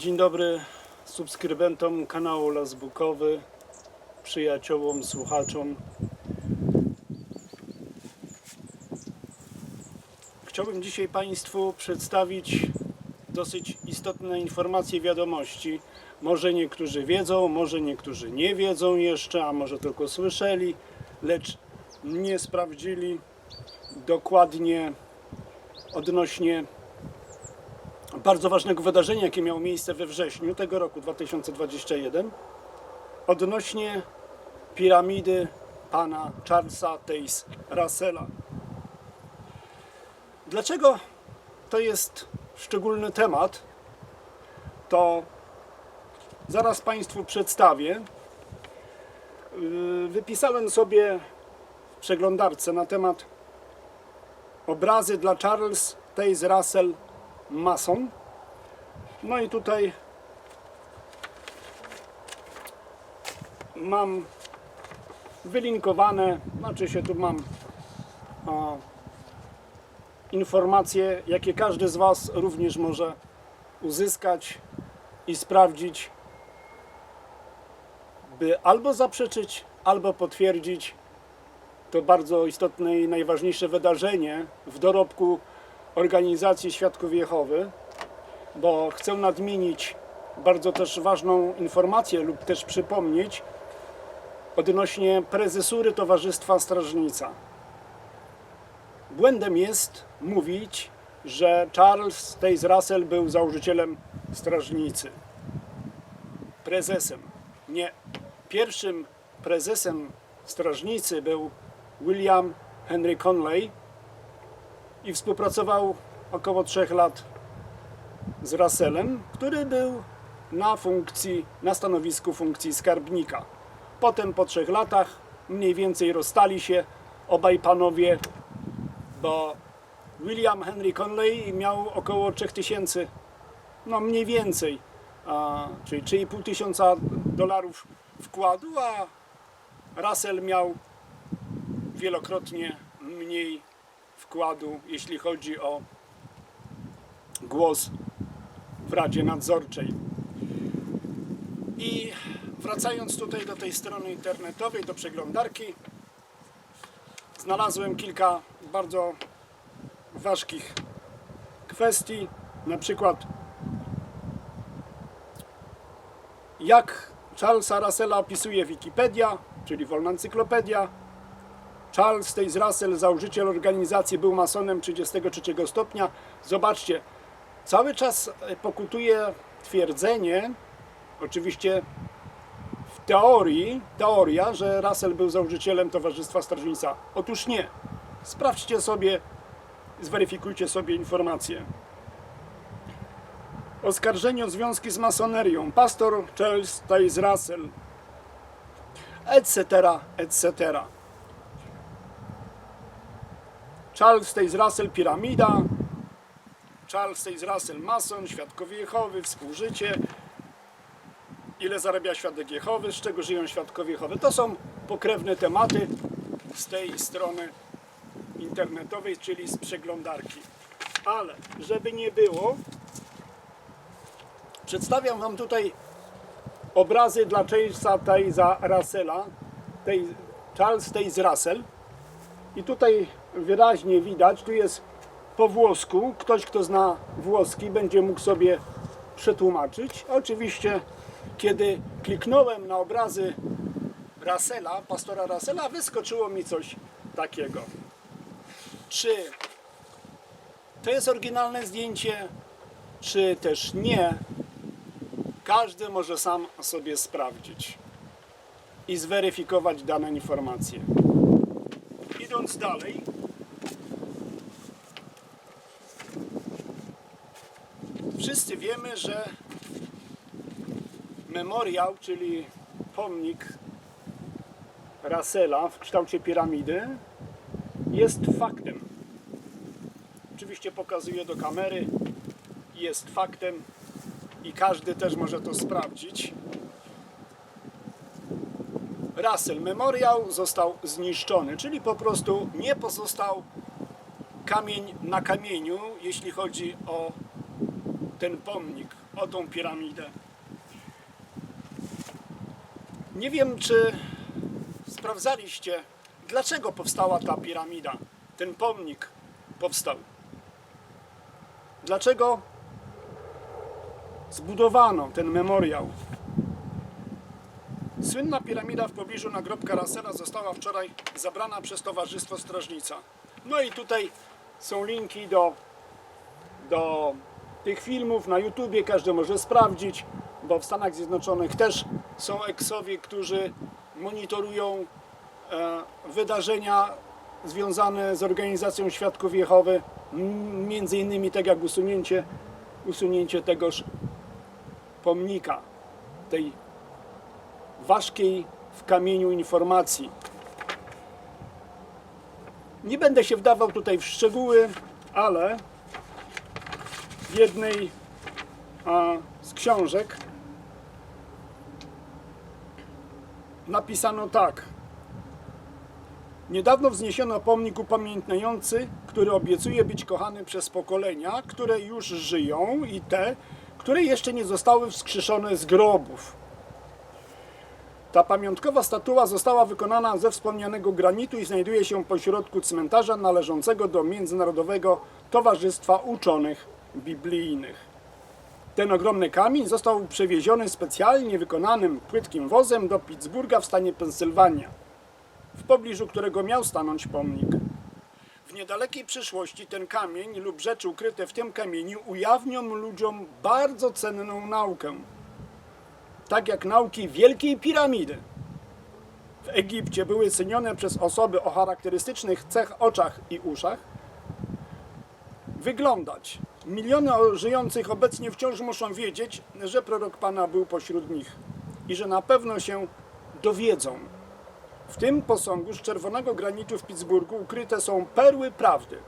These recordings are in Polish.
Dzień dobry subskrybentom kanału Las Bukowy, przyjaciołom, słuchaczom. Chciałbym dzisiaj Państwu przedstawić dosyć istotne informacje, wiadomości. Może niektórzy wiedzą, może niektórzy nie wiedzą jeszcze, a może tylko słyszeli, lecz nie sprawdzili dokładnie odnośnie bardzo ważnego wydarzenia, jakie miało miejsce we wrześniu tego roku 2021 odnośnie piramidy pana Charlesa Taze Russella. Dlaczego to jest szczególny temat? To zaraz Państwu przedstawię. Yy, Wypisałem sobie w przeglądarce na temat obrazy dla Charles Taze Russell Mason. No i tutaj mam wylinkowane, znaczy się tu mam a, informacje, jakie każdy z Was również może uzyskać i sprawdzić, by albo zaprzeczyć, albo potwierdzić. To bardzo istotne i najważniejsze wydarzenie w dorobku organizacji Świadków Jehowy, bo chcę nadmienić bardzo też ważną informację lub też przypomnieć odnośnie prezesury Towarzystwa Strażnica. Błędem jest mówić, że Charles Taze Russell był założycielem strażnicy. Prezesem. Nie. Pierwszym prezesem strażnicy był William Henry Conley i współpracował około 3 lat z Russellem, który był na funkcji, na stanowisku funkcji skarbnika. Potem po trzech latach mniej więcej rozstali się obaj panowie, bo William Henry Conley miał około 3000, no mniej więcej, a, czyli 3,5 tysiąca dolarów wkładu, a Russell miał wielokrotnie mniej wkładu, jeśli chodzi o głos w Radzie Nadzorczej. I wracając tutaj do tej strony internetowej, do przeglądarki, znalazłem kilka bardzo ważkich kwestii, na przykład jak Charlesa Russella opisuje Wikipedia, czyli wolna encyklopedia, Charles Taze Russell, założyciel organizacji, był masonem 33 stopnia. Zobaczcie, cały czas e, pokutuje twierdzenie, oczywiście w teorii, teoria, że Russell był założycielem Towarzystwa Strażnica. Otóż nie. Sprawdźcie sobie, zweryfikujcie sobie informacje. Oskarżenie o związki z masonerią. Pastor Charles Taze Russell, etc., etc. Charles Taze Russell Piramida, Charles Taze Russell Mason, Świadkowie Jehowy, Współżycie, ile zarabia Świadek Jehowy, z czego żyją Świadkowie Jehowy. To są pokrewne tematy z tej strony internetowej, czyli z przeglądarki. Ale żeby nie było, przedstawiam Wam tutaj obrazy dla Charlesa Taze'a Russella, Charles Taze Russell. I tutaj wyraźnie widać, tu jest po włosku. Ktoś, kto zna włoski, będzie mógł sobie przetłumaczyć. Oczywiście, kiedy kliknąłem na obrazy Russella, pastora Russella, wyskoczyło mi coś takiego. Czy to jest oryginalne zdjęcie, czy też nie? Każdy może sam sobie sprawdzić i zweryfikować dane informacje. Idąc dalej, wszyscy wiemy, że memoriał, czyli pomnik Russella w kształcie piramidy, jest faktem. Oczywiście pokazuję do kamery, jest faktem i każdy też może to sprawdzić. Russell Memoriał został zniszczony, czyli po prostu nie pozostał kamień na kamieniu, jeśli chodzi o ten pomnik. o tą piramidę. Nie wiem, czy sprawdzaliście, dlaczego powstała ta piramida, ten pomnik powstał. Dlaczego zbudowano ten memoriał? Słynna piramida w pobliżu nagrobka Rasela została wczoraj zabrana przez Towarzystwo Strażnica. No i tutaj są linki do, do tych filmów na YouTubie, każdy może sprawdzić, bo w Stanach Zjednoczonych też są eksowie, którzy monitorują e, wydarzenia związane z organizacją Świadków Jehowy, między innymi tak jak usunięcie, usunięcie tegoż pomnika, tej ważkiej w kamieniu informacji. Nie będę się wdawał tutaj w szczegóły, ale jednej a, z książek napisano tak. Niedawno wzniesiono pomnik upamiętniający, który obiecuje być kochany przez pokolenia, które już żyją i te, które jeszcze nie zostały wskrzeszone z grobów. Ta pamiątkowa statua została wykonana ze wspomnianego granitu i znajduje się pośrodku cmentarza należącego do Międzynarodowego Towarzystwa Uczonych Biblijnych. Ten ogromny kamień został przewieziony specjalnie wykonanym płytkim wozem do Pittsburgha w stanie Pensylwania, w pobliżu którego miał stanąć pomnik. W niedalekiej przyszłości ten kamień lub rzeczy ukryte w tym kamieniu ujawnią ludziom bardzo cenną naukę, tak jak nauki Wielkiej Piramidy. W Egipcie były cenione przez osoby o charakterystycznych cech oczach i uszach wyglądać. Miliony żyjących obecnie wciąż muszą wiedzieć, że prorok Pana był pośród nich i że na pewno się dowiedzą. W tym posągu z czerwonego granitu w Pittsburghu ukryte są perły prawdy,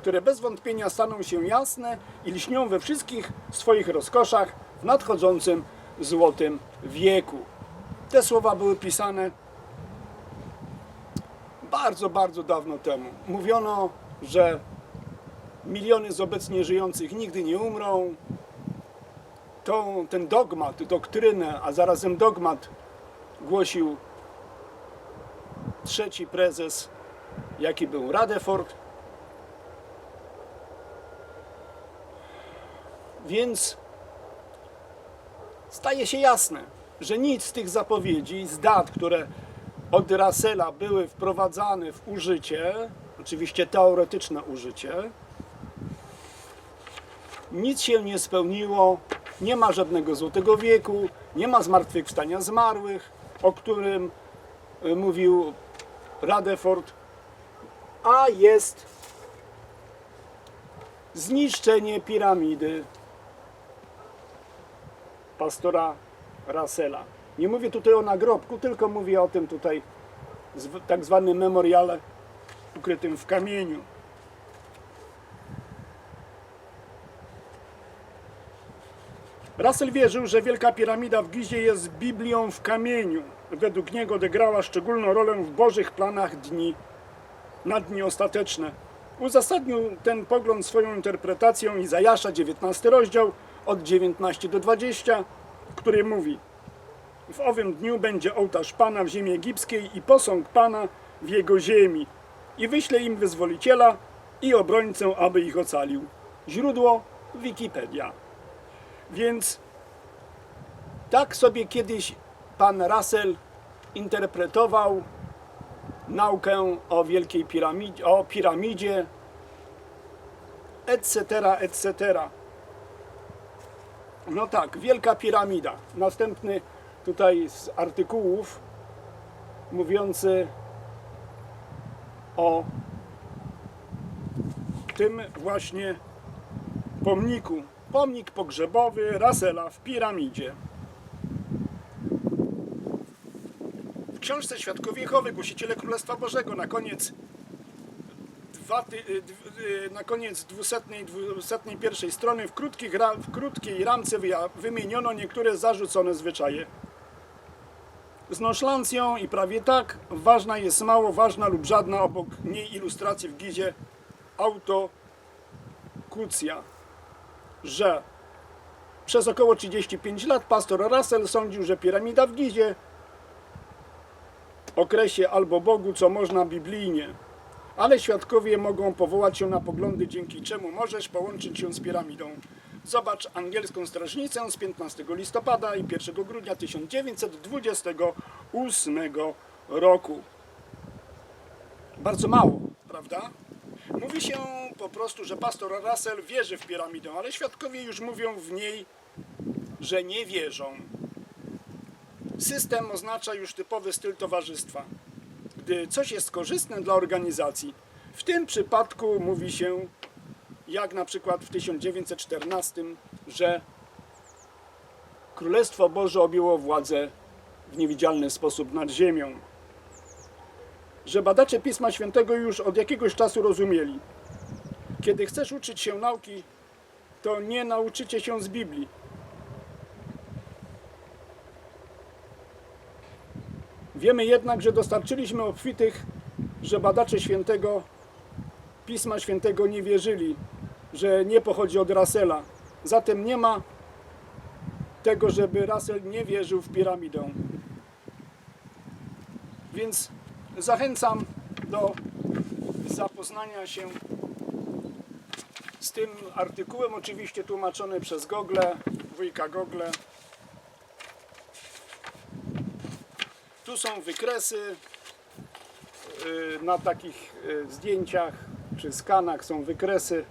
które bez wątpienia staną się jasne i lśnią we wszystkich swoich rozkoszach w nadchodzącym złotym wieku. Te słowa były pisane bardzo, bardzo dawno temu. Mówiono, że miliony z obecnie żyjących nigdy nie umrą. To, ten dogmat, doktrynę, a zarazem dogmat głosił trzeci prezes, jaki był Radeford. Więc staje się jasne, że nic z tych zapowiedzi, z dat, które od Russella były wprowadzane w użycie, oczywiście teoretyczne użycie, nic się nie spełniło, nie ma żadnego złotego wieku, nie ma zmartwychwstania zmarłych, o którym y, mówił Radeford, a jest zniszczenie piramidy pastora Russella. Nie mówię tutaj o nagrobku, tylko mówię o tym tutaj tak zwanym memoriale ukrytym w kamieniu. Russell wierzył, że Wielka Piramida w Gizie jest Biblią w kamieniu. Według niego odegrała szczególną rolę w Bożych planach dni na dni ostateczne. Uzasadnił ten pogląd swoją interpretacją Izajasza, 19 rozdział, od 19 do 20, w której mówi W owym dniu będzie ołtarz Pana w ziemi egipskiej i posąg Pana w jego ziemi. I wyśle im wyzwoliciela i obrońcę, aby ich ocalił. Źródło Wikipedia. Więc tak sobie kiedyś pan Russell interpretował naukę o Wielkiej Piramidzie, o piramidzie, etc., etc. No tak, Wielka Piramida. Następny tutaj z artykułów mówiący o tym właśnie pomniku. Pomnik pogrzebowy Russella w piramidzie. W książce Świadkowie Jehowy, Głosiciele Królestwa Bożego na koniec y, y, na koniec 200, 201 strony w, krótkich, w krótkiej ramce wymieniono niektóre zarzucone zwyczaje. Z nonszalancją i prawie tak ważna jest mało ważna lub żadna obok niej ilustracji w gizie autokucja, że Przez około 35 lat pastor Russell sądził, że piramida w Gizie okresie albo Bogu, co można biblijnie. Ale świadkowie mogą powołać się na poglądy, dzięki czemu możesz połączyć się z piramidą. Zobacz angielską strażnicę z 15 listopada i 1 grudnia 1928 roku. Bardzo mało, prawda? Mówi się po prostu, że pastor Russell wierzy w piramidę, ale świadkowie już mówią w niej, że nie wierzą. System oznacza już typowy styl towarzystwa. Gdy coś jest korzystne dla organizacji, w tym przypadku mówi się, jak na przykład w 1914, że Królestwo Boże objęło władzę w niewidzialny sposób nad ziemią. Że badacze Pisma Świętego już od jakiegoś czasu rozumieli. Kiedy chcesz uczyć się nauki, to nie nauczycie się z Biblii, Wiemy jednak, że dostarczyliśmy obfitych, że badacze świętego Pisma Świętego nie wierzyli, że nie pochodzi od Russella. Zatem nie ma tego, żeby Russell nie wierzył w piramidę. Więc zachęcam do zapoznania się z tym artykułem, oczywiście tłumaczony przez Google, wujka Google. Tu są wykresy y, na takich y, zdjęciach czy skanach są wykresy.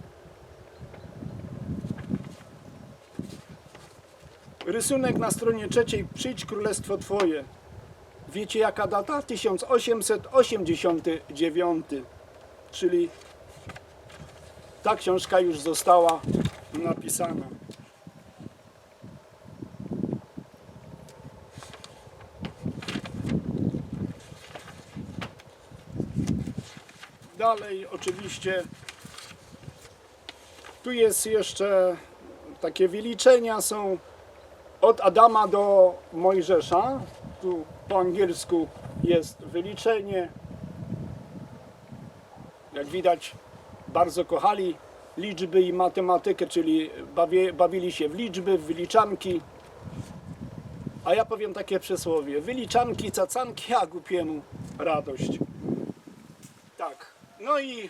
Rysunek na stronie trzeciej Przyjdź Królestwo Twoje. Wiecie jaka data? 1889. Czyli ta książka już została napisana. Dalej oczywiście tu jest jeszcze takie wyliczenia są od Adama do Mojżesza. Tu po angielsku jest wyliczenie. Jak widać bardzo kochali liczby i matematykę, czyli bawie, bawili się w liczby, w wyliczanki. A ja powiem takie przysłowie. Wyliczanki, cacanki, a głupiemu radość. Tak. No i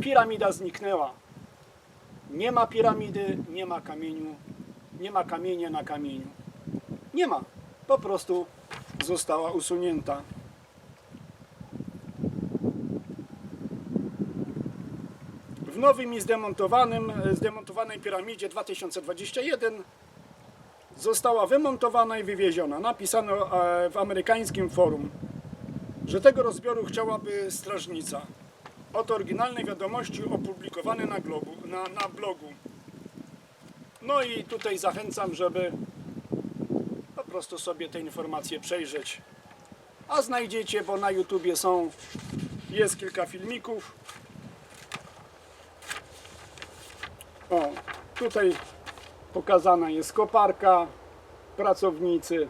piramida zniknęła. Nie ma piramidy, nie ma kamieniu, nie ma kamienia na kamieniu. Nie ma. Po prostu została usunięta. W nowym i zdemontowanym, zdemontowanej piramidzie 2021 została wymontowana i wywieziona. Napisano e, w amerykańskim forum że tego rozbioru chciałaby strażnica. Oto oryginalne wiadomości opublikowane na, globu, na, na blogu. No i tutaj zachęcam, żeby prostu sobie te informacje przejrzeć. A znajdziecie, bo na YouTubie są, jest kilka filmików. O, tutaj pokazana jest koparka, pracownicy,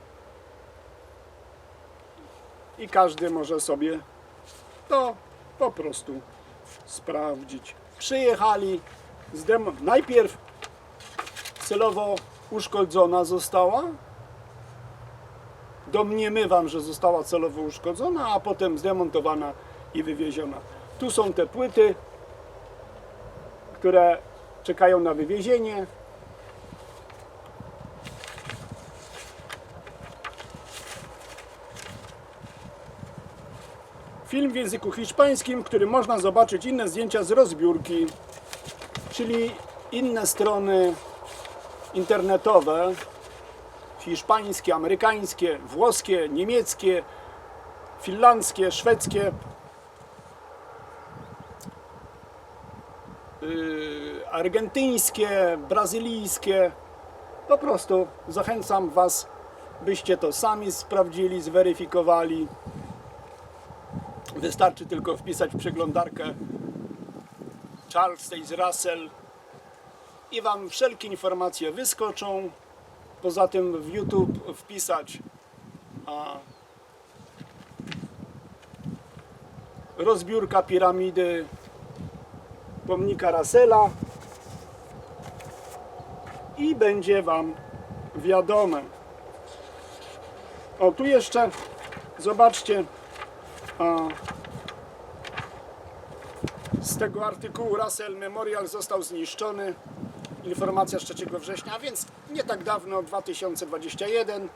i każdy może sobie to po prostu sprawdzić. Przyjechali, najpierw celowo uszkodzona została. Domniemywam, że została celowo uszkodzona, a potem zdemontowana i wywieziona. Tu są te płyty, które czekają na wywiezienie. Film w języku hiszpańskim, w którym można zobaczyć inne zdjęcia z rozbiórki, czyli inne strony internetowe, hiszpańskie, amerykańskie, włoskie, niemieckie, finlandzkie, szwedzkie, yy, argentyńskie, brazylijskie. Po prostu zachęcam Was, byście to sami sprawdzili, zweryfikowali. Wystarczy tylko wpisać w przeglądarkę Charles Russell i Wam wszelkie informacje wyskoczą. Poza tym w YouTube wpisać a, rozbiórka piramidy pomnika Russella i będzie Wam wiadome. O, tu jeszcze zobaczcie a, z tego artykułu Russell Memorial został zniszczony. Informacja z 3 września, a więc nie tak dawno, 2021,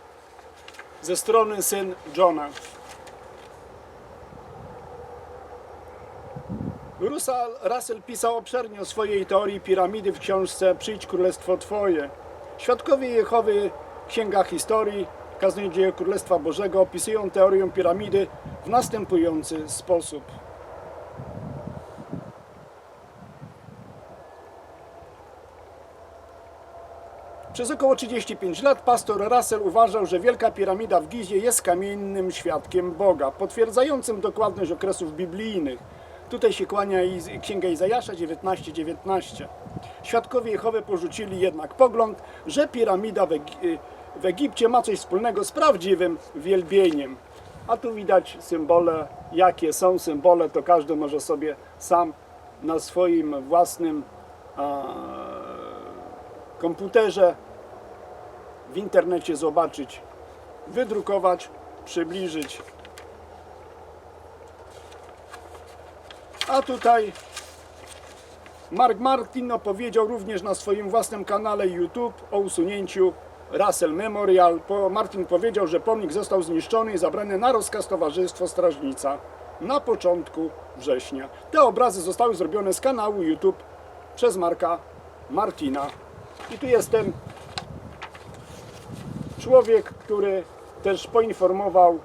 ze strony syn Johna. Russell, Russell pisał obszernie o swojej teorii piramidy w książce Przyjdź Królestwo Twoje. Świadkowie Jehowy Księga Historii, Kaznodzieje Królestwa Bożego opisują teorię piramidy w następujący sposób. Przez około 35 lat pastor Russell uważał, że Wielka Piramida w Gizie jest kamiennym świadkiem Boga, potwierdzającym dokładność okresów biblijnych. Tutaj się kłania Księga Izajasza 19:19. 19. Świadkowie Jehowy porzucili jednak pogląd, że piramida w, Egi- w Egipcie ma coś wspólnego z prawdziwym wielbieniem. A tu widać symbole, jakie są symbole, to każdy może sobie sam na swoim własnym a, komputerze w internecie zobaczyć, wydrukować, przybliżyć. A tutaj Mark Martin opowiedział również na swoim własnym kanale YouTube o usunięciu Russell Memorial. Martin powiedział, że pomnik został zniszczony i zabrany na rozkaz Towarzystwo Strażnica na początku września. Te obrazy zostały zrobione z kanału YouTube przez Marka Martina. I tu jest ten człowiek, który też poinformował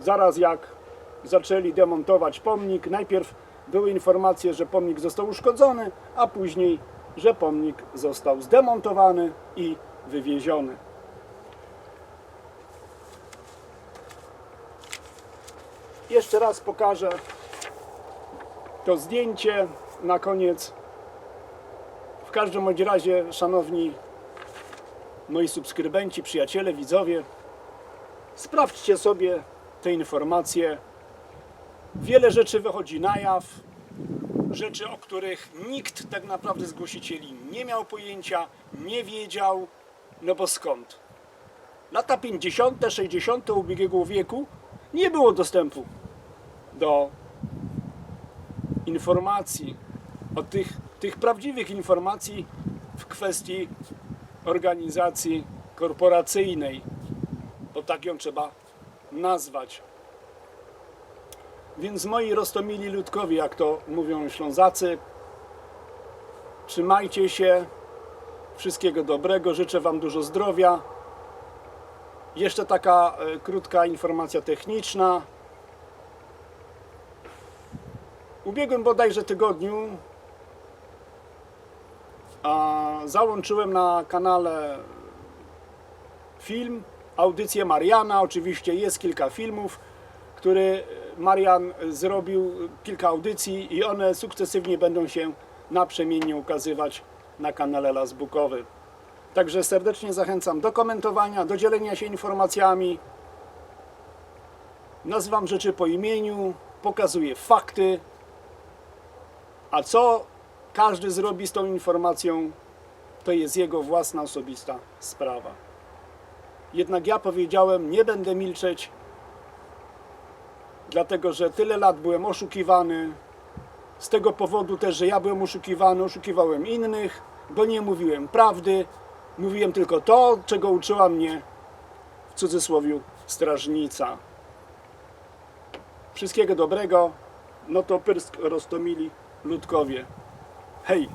zaraz jak zaczęli demontować pomnik. Najpierw były informacje, że pomnik został uszkodzony, a później, że pomnik został zdemontowany i wywieziony. Jeszcze raz pokażę to zdjęcie na koniec. W każdym razie, szanowni moi subskrybenci, przyjaciele, widzowie, sprawdźcie sobie te informacje. Wiele rzeczy wychodzi na jaw, rzeczy, o których nikt tak naprawdę z głosicieli nie miał pojęcia, nie wiedział, no bo skąd? Lata 50., 60. ubiegłego wieku nie było dostępu do informacji, o tych, tych prawdziwych informacji w kwestii organizacji korporacyjnej, bo tak ją trzeba nazwać. Więc moi roztomili ludkowie, jak to mówią Ślązacy, trzymajcie się, wszystkiego dobrego, życzę Wam dużo zdrowia. Jeszcze taka e, krótka informacja techniczna. W ubiegłym bodajże tygodniu załączyłem na kanale film, audycję Mariana. Oczywiście jest kilka filmów, który Marian zrobił, kilka audycji i one sukcesywnie będą się naprzemiennie ukazywać na kanale Lasbukowy. Także serdecznie zachęcam do komentowania, do dzielenia się informacjami. Nazywam rzeczy po imieniu, pokazuję fakty, a co każdy zrobi z tą informacją, to jest jego własna osobista sprawa. Jednak ja powiedziałem, nie będę milczeć, dlatego że tyle lat byłem oszukiwany. Z tego powodu też, że ja byłem oszukiwany, oszukiwałem innych, bo nie mówiłem prawdy. Mówiłem tylko to, czego uczyła mnie w cudzysłowie strażnica. Wszystkiego dobrego. No to pyrsk roztomili ludkowie. Hey!